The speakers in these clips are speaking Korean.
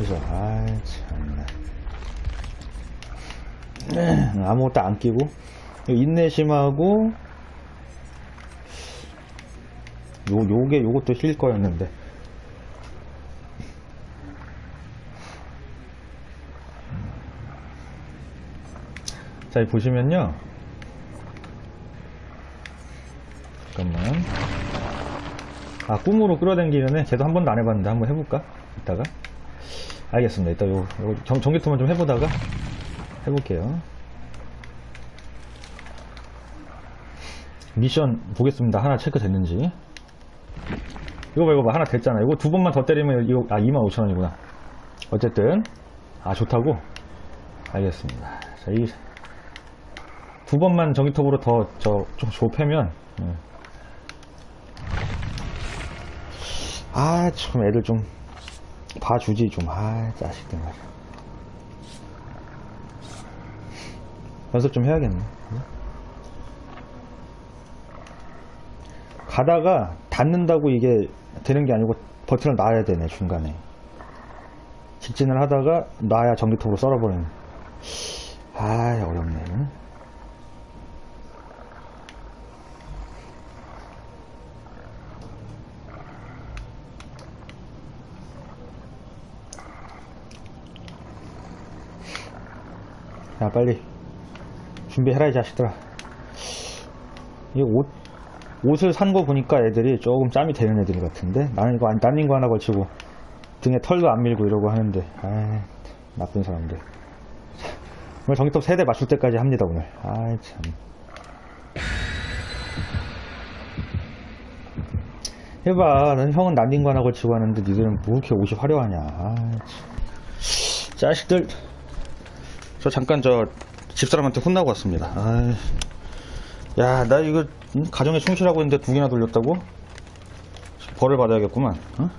그죠? 아 참나. 네, 아무것도 안 끼고 인내심하고 요 요게 요것도 힐 거였는데. 자, 여기 보시면요. 잠깐만. 아, 꿈으로 끌어당기면은 걔도 한 번도 안 해봤는데 한번 해볼까? 이따가. 알겠습니다. 이따 요, 요 정, 전기톱만 좀 해보다가 해볼게요. 미션 보겠습니다. 하나 체크 됐는지. 이거 봐, 이거 봐. 하나 됐잖아. 이거 두 번만 더 때리면 이거, 아, 25,000원이구나. 어쨌든, 아, 좋다고? 알겠습니다. 자, 이, 두 번만 전기톱으로 더, 저, 좀 좁히면, 예. 아, 참, 애들 좀, 봐주지, 좀. 아, 자식들 말이야. 연습 좀 해야겠네. 가다가 닿는다고 이게 되는 게 아니고 버튼을 놔야 되네, 중간에. 직진을 하다가 놔야 전기톱으로 썰어버리는. 아, 어렵네. 야, 빨리. 준비해라, 이 자식들아. 이 옷, 옷을 산 거 보니까 애들이 조금 짬이 되는 애들 같은데? 나는 이거, 안- 난린 거 하나 걸치고, 등에 털도 안 밀고 이러고 하는데, 아 나쁜 사람들. 오늘 전기톱 세대 맞출 때까지 합니다, 오늘. 아이, 참. 해봐. 난 형은 하나 걸치고 하는데, 니들은 뭐 이렇게 옷이 화려하냐. 아, 참. 자식들. 저 잠깐 저 집사람한테 혼나고 왔습니다. 야, 나 이거 응? 가정에 충실하고 있는데 두 개나 돌렸다고? 벌을 받아야겠구만. 어?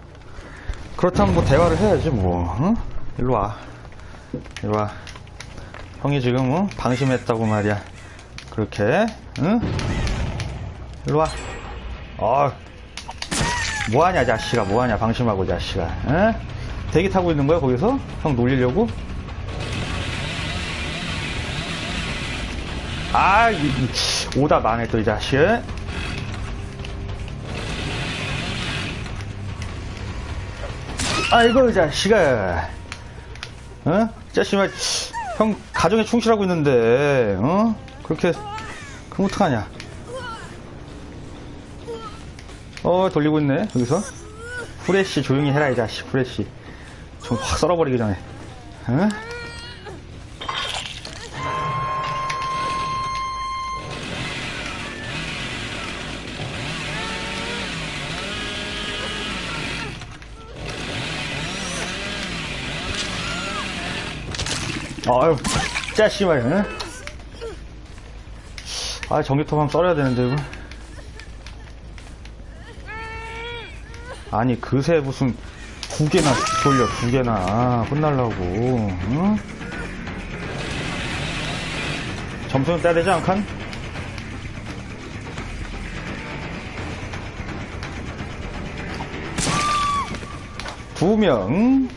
그렇다면 뭐 대화를 해야지 뭐. 어? 일로 와. 일로 와. 형이 지금 어? 방심했다고 말이야. 그렇게. 응? 일로 와. 어. 뭐하냐 자식아 뭐하냐 방심하고 자식아. 응? 대기 타고 있는 거야 거기서? 형 놀리려고? 아, 이, 이, 오다 망해 또이 자식. 아이고 이 자식아. 어? 이 자식아, 형 가정에 충실하고 있는데, 어? 그렇게 그럼 어떡하냐? 어 돌리고 있네 여기서. 후레쉬 조용히 해라 이 자식 후레쉬. 좀 확 썰어버리기 전에. 어? 아유, 짜씨 말이야. 응? 아, 전기톱 한번 썰어야 되는데, 이거. 아니, 그새 무슨 두 개나 돌려, 두 개나. 아, 혼날라고. 응? 점수는 따야 되지 않칸? 두 명.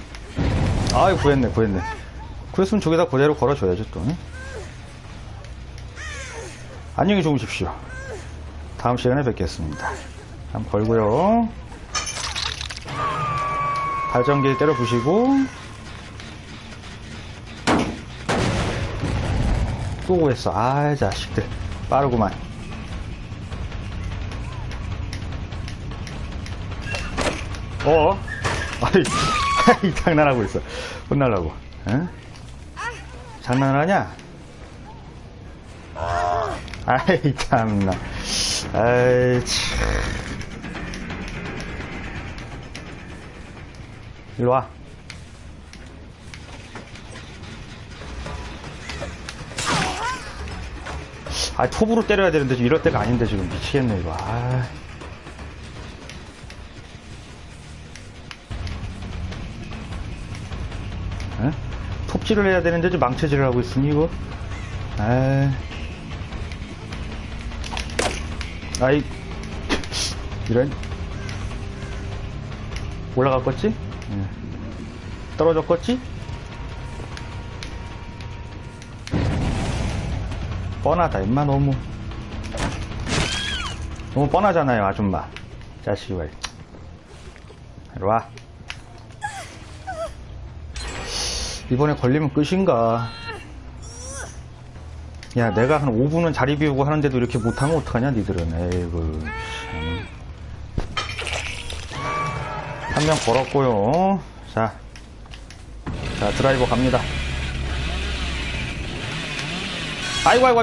아이, 구했네, 구했네. 그랬으면 저기다 그대로 걸어줘야죠 또. 안녕히 주무십시오. 다음 시간에 뵙겠습니다. 한번 걸고요. 발전기 때려 부시고. 또 구했어. 아 자식들. 빠르구만. 어? 아이 장난하고 있어. 혼날라고. 응? 장난하냐? 아이 참나. 아이 참. 일로와. 아 톱으로 때려야 되는데 지금 이럴 때가 아닌데 지금. 미치겠네 이거. 아 에? 톱질을 해야 되는데 좀 망쳐질을 하고 있으니 이거 아 아이 이런 올라갈 거지? 예. 떨어졌겠지? 뻔하다, 임마, 너무. 너무 뻔하잖아요, 아줌마. 자식이 왜. 이리 와. 이번에 걸리면 끝인가. 야, 내가 한 5분은 자리 비우고 하는데도 이렇게 못하면 어떡하냐, 니들은. 에이구, 참. 한명 걸었고요. 자. 자, 드라이버 갑니다. 아이고, 아이고.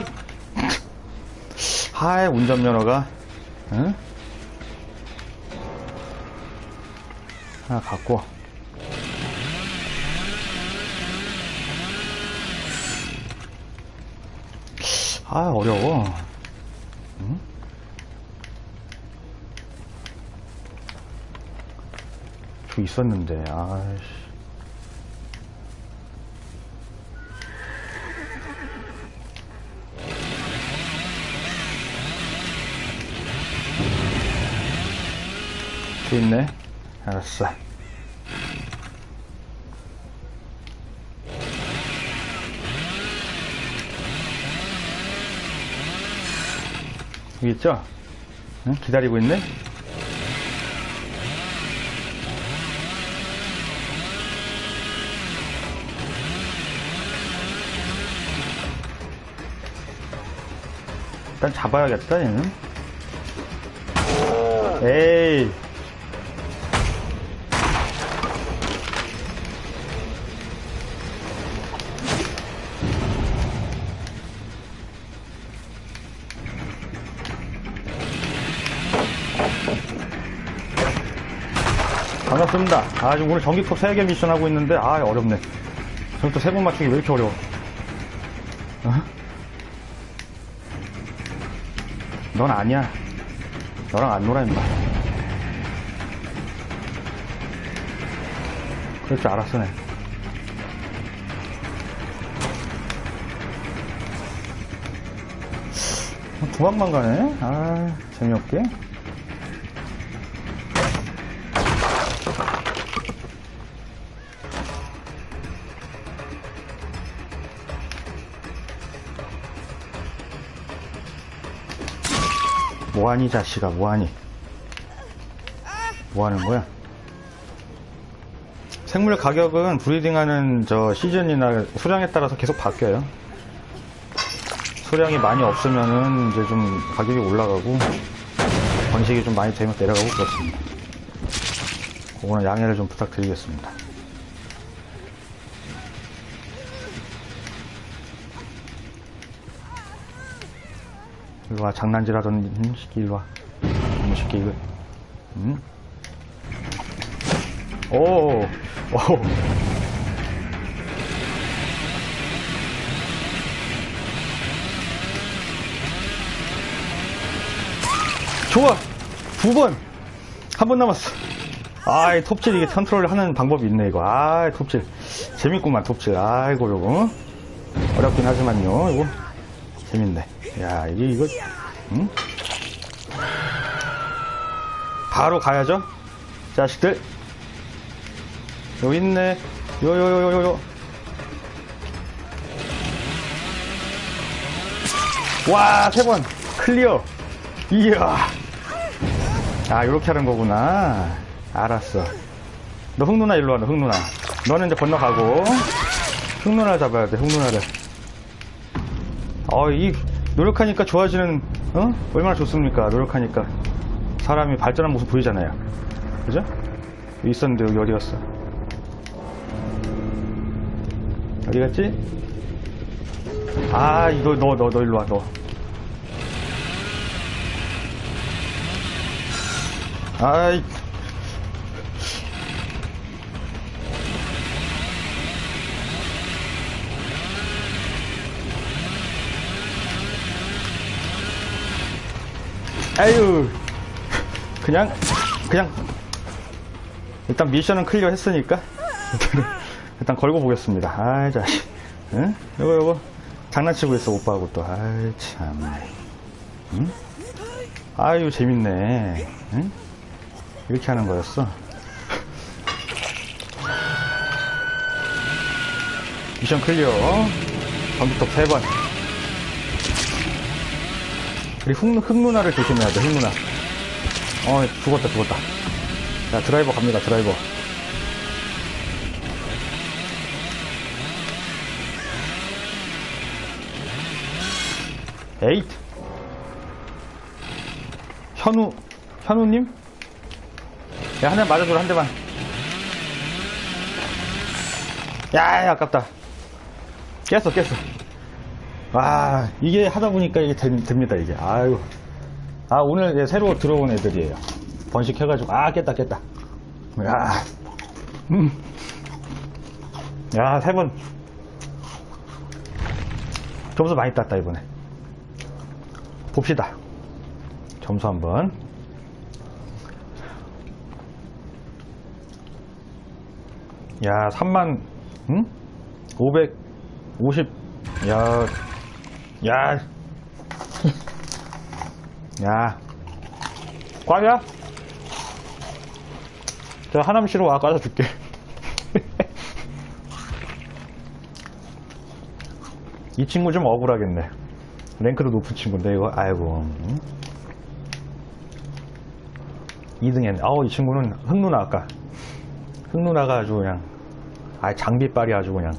하이, 운전면허가. 응? 하나 갖고. 아, 어려워. 응? 저 있었는데, 아이씨. 저 있네. 알았어. 여기 있죠? 응? 기다리고 있네? 일단 잡아야겠다, 얘는. 에이. 반갑습니다. 아, 지금 오늘 전기톱 3개 미션 하고 있는데, 아, 어렵네. 전기톱 3번 맞추기 왜 이렇게 어려워? 어? 넌 아니야. 너랑 안 놀아, 임마. 그럴 줄 알았어, 내. 도망만 가네? 아, 재미없게. 뭐하니 자식아 뭐하니? 뭐하는 거야? 생물 가격은 브리딩하는 저 시즌이나 수량에 따라서 계속 바뀌어요. 수량이 많이 없으면은 이제 좀 가격이 올라가고 번식이 좀 많이 되면 내려가고 그렇습니다. 그거는 양해를 좀 부탁드리겠습니다 이리 와, 장난질하던 음, 새끼, 이리 와. 이 새끼, 이거. 음? 오, 오. 좋아! 두 번! 한 번 남았어. 아이, 톱질 이게 컨트롤 하는 방법이 있네, 이거. 아이, 톱질. 재밌구만, 톱질. 아이고, 요거. 어렵긴 하지만요, 이거. 재밌네. 야, 이게, 이거, 응? 바로 가야죠? 자식들. 여기 있네. 요, 요, 요, 요, 요, 요. 와, 세 번. 클리어. 이야. 아, 요렇게 하는 거구나. 알았어. 너 흑누나 일로 와, 너 흑누나. 너는 이제 건너가고. 흑누나 잡아야 돼, 흑누나를. 어, 이, 노력하니까 좋아지는, 어? 얼마나 좋습니까? 노력하니까. 사람이 발전한 모습 보이잖아요. 그죠? 있었는데, 여기 어디 갔어? 어디 갔지? 아, 이거, 너, 너, 너 일로 와, 너. 아이. 아유. 그냥, 그냥. 일단 미션은 클리어 했으니까. 일단 걸고 보겠습니다. 아이, 자식. 응? 요거, 요거. 장난치고 있어, 오빠하고 또. 아이, 참. 응? 아유, 재밌네. 응? 이렇게 하는 거였어. 미션 클리어. 전기톱 3번. 우리 흑, 흑 누나를 조심해야 돼, 흑 누나. 어, 죽었다, 죽었다. 자, 드라이버 갑니다, 드라이버. 에잇! 현우, 현우님? 야, 한 대 맞아줘라, 한 대만. 야, 야, 아깝다. 깼어, 깼어. 아, 이게 하다 보니까 이게 된- 됩니다, 이게. 아유. 아, 오늘 이제 새로 들어온 애들이에요. 번식해가지고, 아, 깼다, 깼다. 야, 음. 야, 세 번. 점수 많이 땄다, 이번에. 봅시다. 점수 한 번. 야, 3만, 응? 550, 야, 야, 야, 꽝이야? 저 하남 씨로 와, 까서 줄게. 이 친구 좀 억울하겠네. 랭크도 높은 친구인데, 이거, 아이고. 응? 2등 했네. 아우, 이 친구는 흑누나 아까. 흑누나가 아주 그냥, 아 장비빨이 아주 그냥.